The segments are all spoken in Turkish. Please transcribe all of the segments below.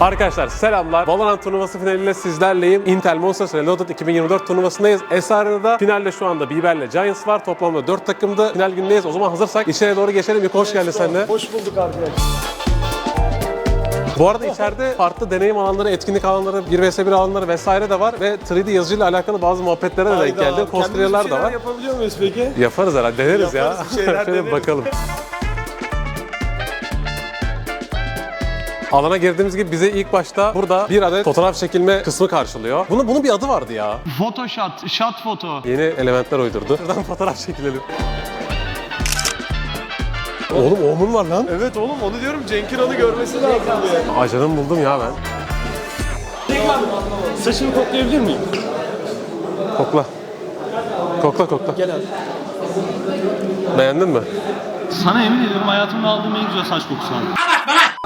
Arkadaşlar selamlar. Valorant turnuvası finaliyle sizlerleyim. Intel Monsters Reloaded 2024 turnuvasındayız. Esrar'da finalde şu anda Biber'le Giants var. Toplamda 4 takımda. Final günündeyiz. O zaman hazırsak içeriye doğru geçelim. Bir hoş geldin sen de. Hoş bulduk arkadaşlar. Bu arada içeride farklı deneyim alanları, etkinlik alanları, 1 vs 1 alanları vesaire de var ve 3D yazıcıyla alakalı bazı muhabbetlere de denk geldim. Cosplayer'lar da var. yapabiliyor muyuz peki? Yaparız herhalde, deneriz ya. Yaparız, bir şeyler Şöyle deneriz. bakalım. Alana girdiğimiz gibi bize ilk başta burada bir adet fotoğraf çekilme kısmı karşılıyor. Bunun, bunun bir adı vardı ya. Photoshot, shot foto. Yeni elementler uydurdu. Şuradan fotoğraf çekilelim. Oğlum omun var lan. Evet oğlum onu diyorum Cenk'in onu görmesi lazım diye. Ajanım buldum ya ben. Saçını koklayabilir miyim? Kokla. Kokla kokla. Gel abi. Beğendin mi? Sana emin ediyorum hayatımda aldığım en güzel saç kokusu abi.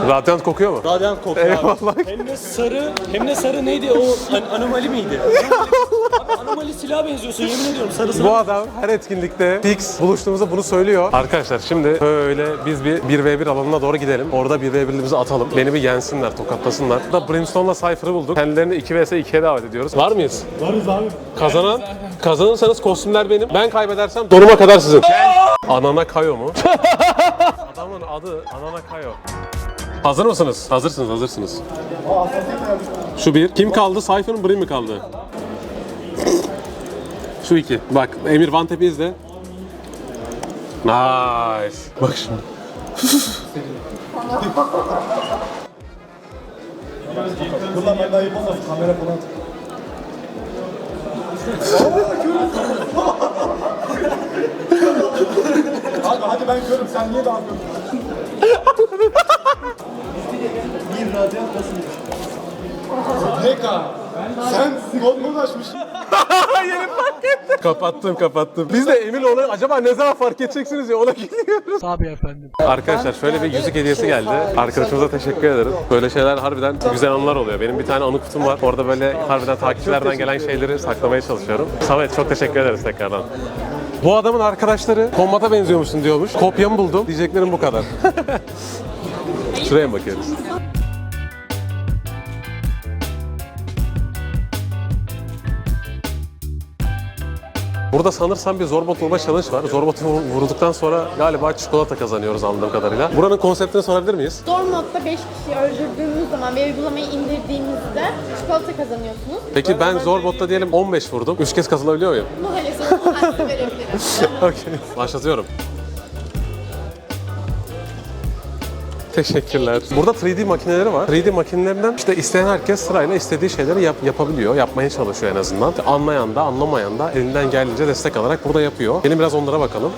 Radyant kokuyor mu? Radyant kokuyor Eyvallah. abi. Hem de sarı, hem de sarı neydi o an- anomali miydi? abi anomali silaha benziyorsun yemin ediyorum sarı Bu adam her etkinlikte fix buluştuğumuzda bunu söylüyor. Arkadaşlar şimdi böyle biz bir 1v1 alanına doğru gidelim. Orada 1v1'imizi atalım. Beni bir yensinler, tokatlasınlar. Burada Brimstone'la Cypher'ı bulduk. Kendilerini 2 vs 2'ye davet ediyoruz. Var mıyız? Varız abi. Kazanan, kazanırsanız kostümler benim. Ben kaybedersem donuma kadar sizin. Anana Kayo mu? Adamın adı Anana Kayo. Hazır mısınız? Hazırsınız, hazırsınız. Şu bir. Kim kaldı? Mı, Brim mi kaldı? Şu iki. Bak Emir Van Tepe izle. Nice. Bak şimdi. Ben. Kamera falan. Abi hadi ben körüm. Sen niye daha körüm? Bir radyant kasım. Peka. Sen mod mod açmışsın. Kapattım kapattım. Biz de emin olun acaba ne zaman fark edeceksiniz ya ona gidiyoruz. Tabii efendim. Arkadaşlar şöyle bir yüzük hediyesi geldi. Arkadaşımıza teşekkür ederim. Böyle şeyler harbiden güzel anılar oluyor. Benim bir tane anı kutum var. Orada böyle harbiden takipçilerden gelen şeyleri saklamaya çalışıyorum. Samet çok teşekkür ederiz tekrardan. Bu adamın arkadaşları kombata benziyormuşsun diyormuş. Kopyamı buldum. Diyeceklerim bu kadar. Şuraya mı bakıyoruz? Burada sanırsam bir zorbot vurma challenge var. Zorbotu vur- vurduktan sonra galiba çikolata kazanıyoruz anladığım kadarıyla. Buranın konseptini sorabilir miyiz? Zor modda 5 kişiyi öldürdüğünüz zaman ve uygulamayı indirdiğinizde çikolata kazanıyorsunuz. Peki ben zorbotta diyelim 15 vurdum. 3 kez katılabiliyor muyum? Ben size verebilirim. Okey. Başlatıyorum. Teşekkürler. Burada 3D makineleri var. 3D makinelerinden işte isteyen herkes sırayla istediği şeyleri yap- yapabiliyor. Yapmaya çalışıyor en azından. Anlayan da anlamayan da elinden geldiğince destek alarak burada yapıyor. Gelin biraz onlara bakalım.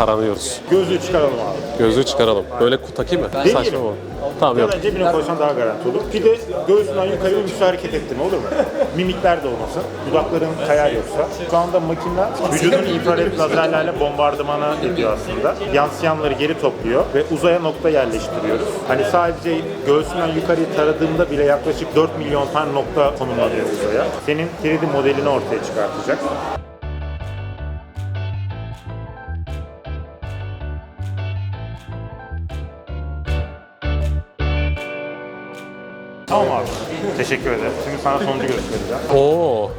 Taranıyoruz. Gözlüğü çıkaralım abi. Gözlüğü çıkaralım. Böyle takayım mı? Saçma mı? Tamam yok. Bence cebine koysan daha garanti olur. Bir de göğsünden yukarı bir müstahar hareket ettirme olur mu? Mimikler de olmasın. Dudakların kayar yoksa. Şu anda makine vücudun infrared lazerlerle bombardımana ediyor aslında. Yansıyanları geri topluyor ve uzaya nokta yerleştiriyoruz. Hani sadece göğsünden yukarıyı taradığında bile yaklaşık 4 milyon tane nokta konumlanıyor uzaya. Senin 3D modelini ortaya çıkartacak. Tamam abi. Teşekkür ederim. Şimdi sana sonucu göstereceğim. Oo.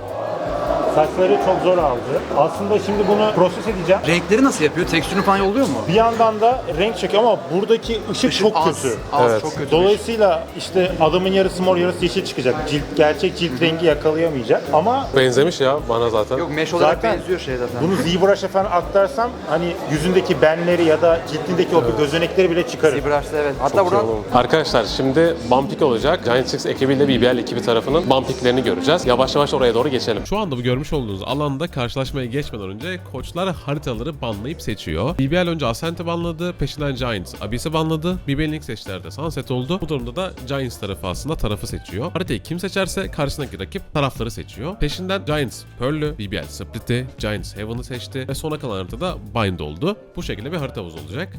Saçları çok zor aldı. Aslında şimdi bunu proses edeceğim. Renkleri nasıl yapıyor? Tekstürünü falan yolluyor mu? Bir yandan da renk çekiyor ama buradaki ışık, çok az, kötü. Az, Evet. çok kötü. Dolayısıyla işte adamın yarısı mor yarısı yeşil çıkacak. Cilt, gerçek cilt rengi yakalayamayacak. Ama Benzemiş ya bana zaten. Yok mesh olarak Zaten benziyor şey zaten. bunu ZBrush'a falan aktarsam hani yüzündeki benleri ya da cildindeki o gözenekleri bile çıkarır. ZBrush'ta evet. Hatta buradan. Arkadaşlar şimdi Bumpik olacak. Giant Six ekibiyle BBL ekibi tarafının Bumpiklerini göreceğiz. Yavaş yavaş oraya doğru geçelim. Şu anda bu görmüş olduğunuz alanda karşılaşmaya geçmeden önce koçlar haritaları banlayıp seçiyor. BBL önce Ascent'i banladı, peşinden Giants Abyss'i banladı. BBL'in ilk seçilerde Sunset oldu. Bu durumda da Giants tarafı aslında tarafı seçiyor. Haritayı kim seçerse karşısındaki rakip tarafları seçiyor. Peşinden Giants Pearl'ü, BBL Split'i, Giants Heaven'ı seçti ve sona kalan haritada Bind oldu. Bu şekilde bir harita olacak.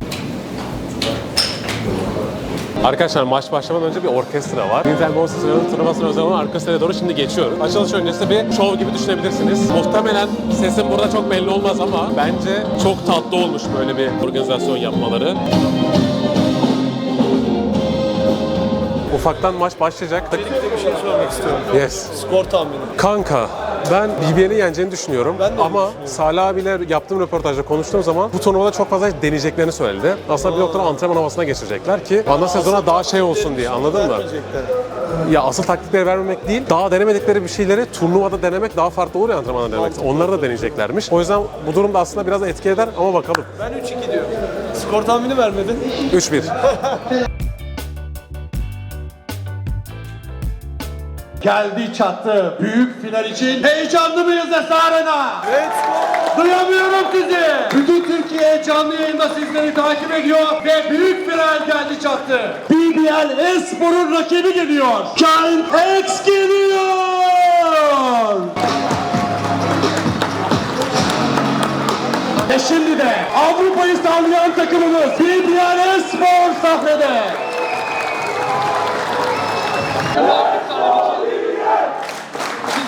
Arkadaşlar maç başlamadan önce bir orkestra var. Intel Monster turnuvasına özel olan arka sıraya doğru şimdi geçiyoruz. Açılış öncesi bir şov gibi düşünebilirsiniz. Muhtemelen sesim burada çok belli olmaz ama bence çok tatlı olmuş böyle bir organizasyon yapmaları. Ufaktan maç başlayacak. Bir şey sormak istiyorum. Yes. Skor tahmini. Kanka ben BBL'in yeneceğini düşünüyorum. Ben de Ama Salih abiyle yaptığım röportajda konuştuğum zaman bu turnuvada çok fazla deneyeceklerini söyledi. Aslında bir noktada antrenman havasına geçirecekler ki ana sezona daha şey olsun diye anladın mı? Ya asıl taktikleri vermemek değil, daha denemedikleri bir şeyleri turnuvada denemek daha farklı olur ya antrenmanda denemek. Onları da deneyeceklermiş. O yüzden bu durum da aslında biraz etki eder ama bakalım. Ben 3-2 diyorum. Skor tahmini vermedin. 3-1. Geldi çattı. Büyük final için heyecanlı mıyız Esarena? Let's go. Duyamıyorum sizi. Bütün Türkiye canlı yayında sizleri takip ediyor ve büyük final geldi çattı. BBL Espor'un rakibi geliyor. Giant X geliyor. Ve şimdi de Avrupa'yı sallayan takımımız BBL Espor sahnede.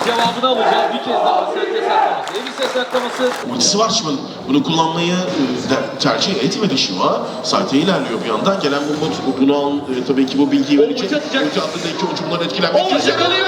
Cevabını alacağız bir kez daha. Ses saklaması. Elbise saklaması. ultisi var Shiva'nın. Bunu kullanmayı e, tercih etmedi Shiva. Site ilerliyor bir yandan. Gelen bunu al, e, tabii ki bu bilgiyi verecek. Ulti attığında iki oyuncu bundan etkilenmek üzere. yakalıyor.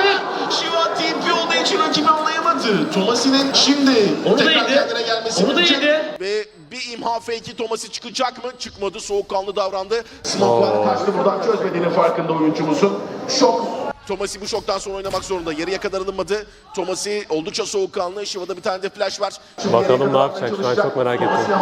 Shiva TP olduğu için rakibi anlayamadı. Tomasi'nin şimdi Onu da tekrar yedi. kendine gelmesi Onu da yedi. Ve bir imha fake'i Tomasi çıkacak mı? Çıkmadı. Soğukkanlı davrandı. Smoke'lar kaçtı buradan çözmediğinin farkında oyuncumuzun. Şok. Tomasi bu şoktan sonra oynamak zorunda. Yarıya kadar alınmadı. Tomasi oldukça soğukkanlı. Shiva'da bir tane de flash var. Bakalım ne yapacak? Şu an çok merak ettim.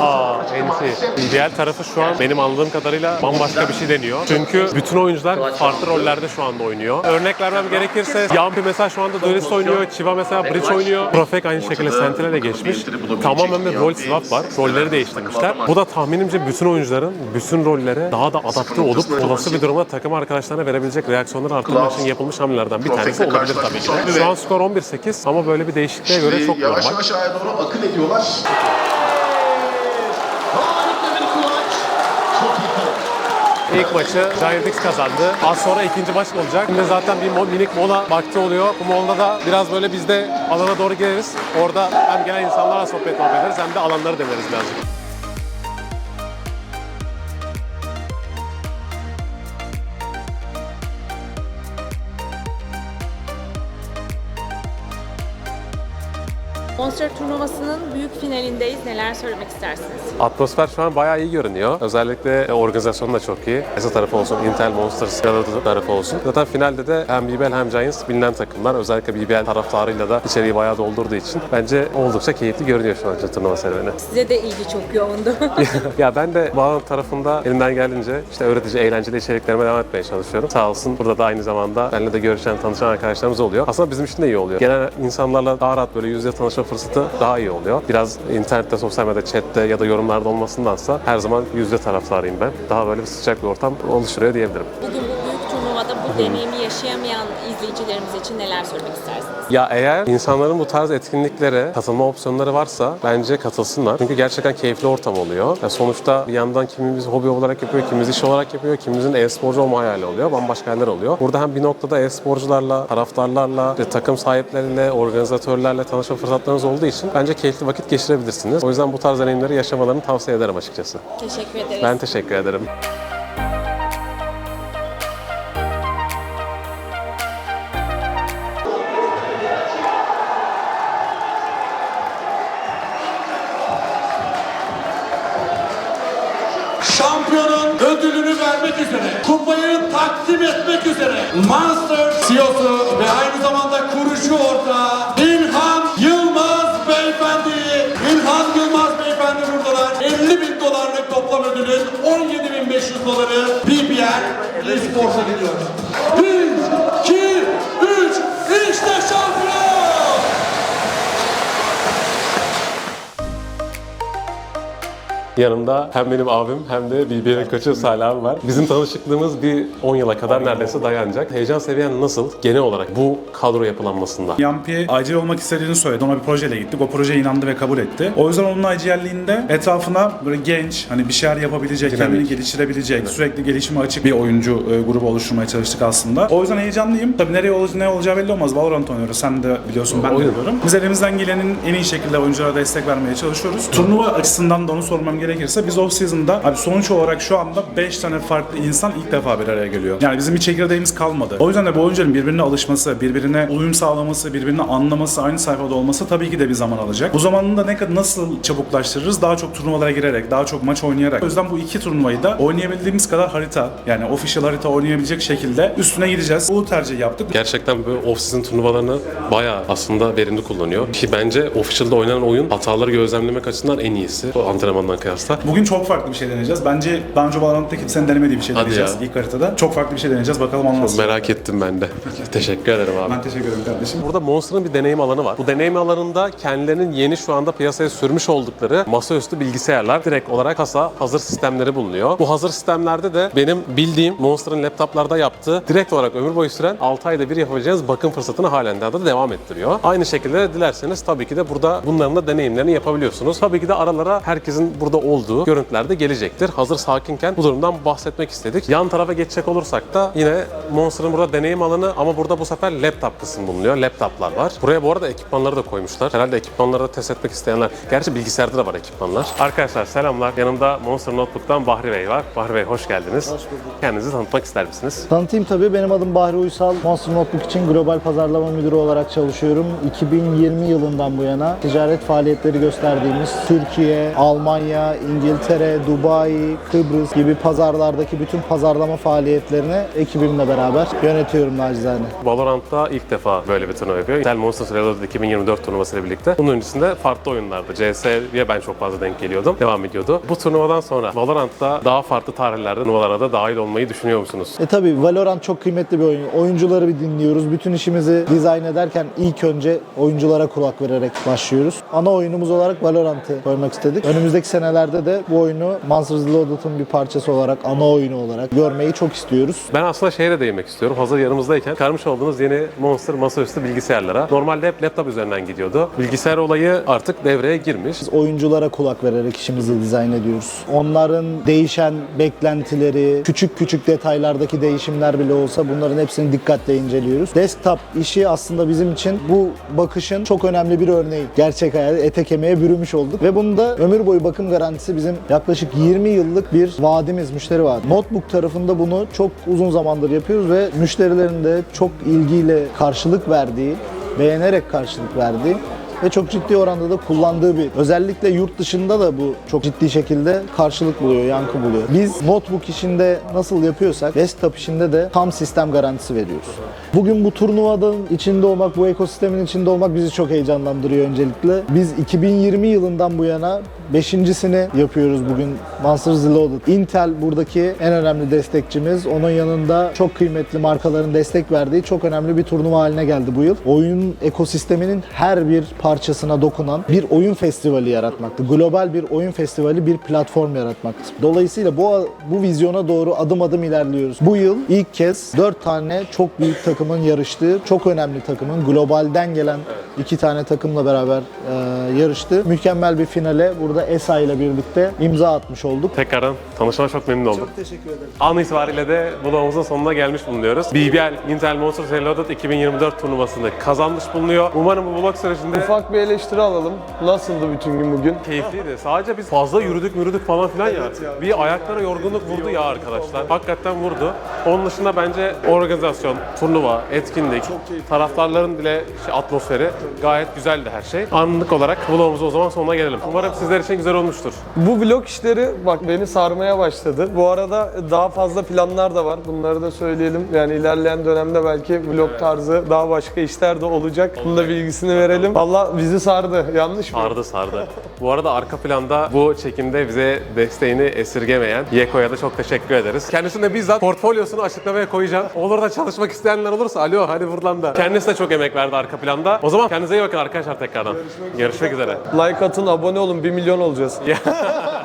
Aa, NC. BBL tarafı şu an benim anladığım kadarıyla bambaşka bir şey deniyor. Çünkü bütün oyuncular farklı rollerde şu anda oynuyor. Örnek vermem gerekirse Yampi mesela şu anda Duelist oynuyor, Chiva mesela Bridge oynuyor. Profek aynı şekilde Sentinel'e geçmiş. Tamamen bir rol swap var. Rolleri değiştirmişler. Bu da tahminimce bütün oyuncuların bütün rollere daha da adapte olup olası bir durumda takım arkadaşlarına verebilecek reaksiyonları arttırmak için yapılmış hamlelerden bir tanesi olabilir tabii ki de. Şu an skor 11-8 ama böyle bir değişikliğe göre çok yavaş normal. yavaş aya doğru akın ediyorlar. Harika bir kulaç. Çok iyi. İlk maçı Giant X kazandı. Az sonra ikinci maç olacak. Şimdi zaten bir mo- minik mola vakti oluyor. Bu molada da biraz böyle biz de alana doğru gireriz. Orada hem gelen insanlarla sohbet muhabbet ederiz hem de alanları deneriz birazcık. Monster turnuvasının büyük finalindeyiz. Neler söylemek istersiniz? Atmosfer şu an bayağı iyi görünüyor. Özellikle e, organizasyon da çok iyi. ESA tarafı olsun, Intel Monsters tarafı olsun. Zaten finalde de hem BBL hem Giants bilinen takımlar. Özellikle BBL taraftarıyla da içeriği bayağı doldurduğu için bence oldukça keyifli görünüyor şu an turnuva serüveni. Size de ilgi çok yoğundu. ya ben de Valorant tarafında elimden geldiğince işte öğretici, eğlenceli içeriklerime devam etmeye çalışıyorum. Sağ olsun burada da aynı zamanda benimle de görüşen, tanışan arkadaşlarımız oluyor. Aslında bizim için de iyi oluyor. Gelen insanlarla daha rahat böyle yüz yüze tanışma fırsatı daha iyi oluyor. Biraz internette, sosyal medyada, chatte ya da yorumlarda olmasındansa her zaman yüzde taraftarıyım ben. Daha böyle bir sıcak bir ortam oluşturuyor diyebilirim. Bugün bu deneyimi yaşayamayan izleyicilerimiz için neler söylemek istersiniz? Ya eğer insanların bu tarz etkinliklere katılma opsiyonları varsa bence katılsınlar. Çünkü gerçekten keyifli ortam oluyor. Ya sonuçta bir yandan kimimiz hobi olarak yapıyor, kimimiz iş olarak yapıyor, kimimizin e-sporcu olma hayali oluyor. Bambaşka haller oluyor. Burada hem bir noktada e-sporcularla, taraftarlarla, işte takım sahipleriyle, organizatörlerle tanışma fırsatlarınız olduğu için bence keyifli vakit geçirebilirsiniz. O yüzden bu tarz deneyimleri yaşamalarını tavsiye ederim açıkçası. Teşekkür ederiz. Ben teşekkür ederim. Vermek üzere, kupayı takdim etmek üzere Monster CEO'su ve aynı zamanda kurucu ortağı İlhan Yılmaz Beyefendi. İlhan Yılmaz Beyefendi buradalar. 50 bin dolarlık toplam ödülün 17 bin 500 doları BBL Esports'a gidiyor. Yanımda hem benim abim hem de BBL'in koçu Salih abi var. Bizim tanışıklığımız bir 10 yıla kadar neredeyse dayanacak. Heyecan seviyen nasıl genel olarak bu kadro yapılanmasında? Yampi IGL olmak istediğini söyledi. Ona bir projeyle gittik. O projeye inandı ve kabul etti. O yüzden onun IGL'liğinde etrafına böyle genç, hani bir şeyler yapabilecek, kendini geliştirebilecek, sürekli gelişime açık bir oyuncu e, grubu oluşturmaya çalıştık aslında. O yüzden heyecanlıyım. Tabii nereye ol- ne olacağı belli olmaz. Valorant oynuyoruz. Sen de biliyorsun, ben de biliyorum. Biz elimizden gelenin en iyi şekilde oyunculara destek vermeye çalışıyoruz. Turnuva açısından da onu sormam gerekirse biz off season'da abi sonuç olarak şu anda 5 tane farklı insan ilk defa bir araya geliyor. Yani bizim bir çekirdeğimiz kalmadı. O yüzden de bu oyuncuların birbirine alışması, birbirine uyum sağlaması, birbirini anlaması, aynı sayfada olması tabii ki de bir zaman alacak. Bu zamanını da ne kadar nasıl çabuklaştırırız? Daha çok turnuvalara girerek, daha çok maç oynayarak. O yüzden bu iki turnuvayı da oynayabildiğimiz kadar harita, yani official harita oynayabilecek şekilde üstüne gideceğiz. Bu tercihi yaptık. Gerçekten bu off-season turnuvalarını bayağı aslında verimli kullanıyor. Ki bence official'da oynanan oyun hataları gözlemlemek açısından en iyisi. O antrenmandan kıyasla. Bugün çok farklı bir şey deneyeceğiz. Bence daha önce Valorant'ta kimsenin denemediği bir şey Hadi deneyeceğiz ya. ilk haritada. Çok farklı bir şey deneyeceğiz. Bakalım onu nasıl. Merak ettim ben de. Teşekkür ederim abi. Ben teşekkür ederim kardeşim. Burada Monster'ın bir deneyim alanı var. Bu deneyim alanında kendilerinin yeni şu anda piyasaya sürmüş oldukları masaüstü bilgisayarlar direkt olarak kasa hazır sistemleri bulunuyor. Bu hazır sistemlerde de benim bildiğim Monster'ın laptoplarda yaptığı direkt olarak ömür boyu süren 6 ayda bir yapabileceğiniz bakım fırsatını halen daha da devam ettiriyor. Aynı şekilde de dilerseniz tabii ki de burada bunların da deneyimlerini yapabiliyorsunuz. Tabii ki de aralara herkesin burada olduğu görüntüler de gelecektir. Hazır sakinken bu durumdan bahsetmek istedik. Yan tarafa geçecek olursak da yine Monster'ın burada deneyim alanı ama burada bu sefer laptop kısmı bulunuyor. Laptoplar var. Buraya bu arada ekipmanları da koymuşlar. Herhalde ekipmanları da test etmek isteyenler. Gerçi bilgisayarda da var ekipmanlar. Arkadaşlar selamlar. Yanımda Monster Notebook'tan Bahri Bey var. Bahri Bey hoş geldiniz. Hoş bulduk. Kendinizi tanıtmak ister misiniz? Tanıtayım tabii. Benim adım Bahri Uysal. Monster Notebook için global pazarlama müdürü olarak çalışıyorum. 2020 yılından bu yana ticaret faaliyetleri gösterdiğimiz Türkiye, Almanya, İngiltere, Dubai, Kıbrıs gibi pazarlardaki bütün pazarlama faaliyetlerini ekibimle beraber yönetiyorum nacizane. Valorant'ta ilk defa böyle bir turnuva yapıyor. Intel Monsters Reloaded 2024 turnuvasıyla birlikte. Bunun öncesinde farklı oyunlarda CS'ye ben çok fazla denk geliyordum. Devam ediyordu. Bu turnuvadan sonra Valorant'ta daha farklı tarihlerde turnuvalara da dahil olmayı düşünüyor musunuz? E tabi Valorant çok kıymetli bir oyun. Oyuncuları bir dinliyoruz. Bütün işimizi dizayn ederken ilk önce oyunculara kulak vererek başlıyoruz. Ana oyunumuz olarak Valorant'ı koymak istedik. Önümüzdeki senelerde de bu oyunu Monsters Reloaded'ın bir parçası olarak, ana oyunu olarak görmeyi çok istiyoruz. Ben aslında şeye de değinmek istiyorum. Hazır yanımızdayken çıkarmış olduğunuz yeni Monster masaüstü bilgisayarlara. Normalde hep laptop üzerinden gidiyordu. Bilgisayar olayı artık devreye girmiş. Biz oyunculara kulak vererek işimizi dizayn ediyoruz. Onların değişen beklentileri, küçük küçük detaylardaki değişimler bile olsa bunların hepsini dikkatle inceliyoruz. Desktop işi aslında bizim için bu bakışın çok önemli bir örneği. Gerçek hayata ete kemiğe bürümüş olduk ve bunu da ömür boyu bakım garantisi bizim yaklaşık 20 yıllık bir vaadimiz, müşteri vaadi. Notebook tarafında bunu çok uzun zamandır yapıyoruz ve müşterilerin de çok ilgiyle karşılık verdiği, beğenerek karşılık verdiği ve çok ciddi oranda da kullandığı bir özellikle yurt dışında da bu çok ciddi şekilde karşılık buluyor, yankı buluyor. Biz notebook işinde nasıl yapıyorsak desktop işinde de tam sistem garantisi veriyoruz. Bugün bu turnuvanın içinde olmak, bu ekosistemin içinde olmak bizi çok heyecanlandırıyor öncelikle. Biz 2020 yılından bu yana beşincisini yapıyoruz bugün Monsters Reloaded. Intel buradaki en önemli destekçimiz. Onun yanında çok kıymetli markaların destek verdiği çok önemli bir turnuva haline geldi bu yıl. Oyun ekosisteminin her bir parçasına dokunan bir oyun festivali yaratmaktı. Global bir oyun festivali, bir platform yaratmaktı. Dolayısıyla bu bu vizyona doğru adım adım ilerliyoruz. Bu yıl ilk kez 4 tane çok büyük takımın yarıştığı, çok önemli takımın globalden gelen iki tane takımla beraber e, yarıştı. Mükemmel bir finale burada ESA ile birlikte imza atmış olduk. Tekrardan tanışmama çok memnun oldum. Çok teşekkür ederim. An itibariyle de vlogumuzun sonuna gelmiş bulunuyoruz. BBL Intel Monsters Reloaded 2024 turnuvasını kazanmış bulunuyor. Umarım bu vlog sürecinde Ufak bir eleştiri alalım. Nasıldı bütün gün bugün? keyifliydi. Sadece biz fazla yürüdük yürüdük falan filan ya. Bir ayaklara yorgunluk vurdu ya arkadaşlar. Hakikaten vurdu. Onun dışında bence organizasyon, turnuva, etkinlik, taraftarların bile şey, atmosferi gayet güzeldi her şey. Anlık olarak vlogumuzun o zaman sonuna gelelim. Umarım sizler için güzel olmuştur. Bu vlog işleri bak beni sarmaya başladı. Bu arada daha fazla planlar da var. Bunları da söyleyelim. Yani ilerleyen dönemde belki vlog tarzı daha başka işler de olacak. Bunun da bilgisini verelim. Valla bizi sardı. Yanlış mı? Sardı sardı. Bu arada arka planda bu çekimde bize desteğini esirgemeyen Yeko'ya da çok teşekkür ederiz. Kendisine bizzat portfolyosunu açıklamaya koyacağım. Olur da çalışmak isteyenler olursa alo hadi buradan da. Kendisi de çok emek verdi arka planda. O zaman kendinize iyi bakın arkadaşlar tekrardan. Görüşmek üzere. Like atın, abone olun. 1 milyon olacağız.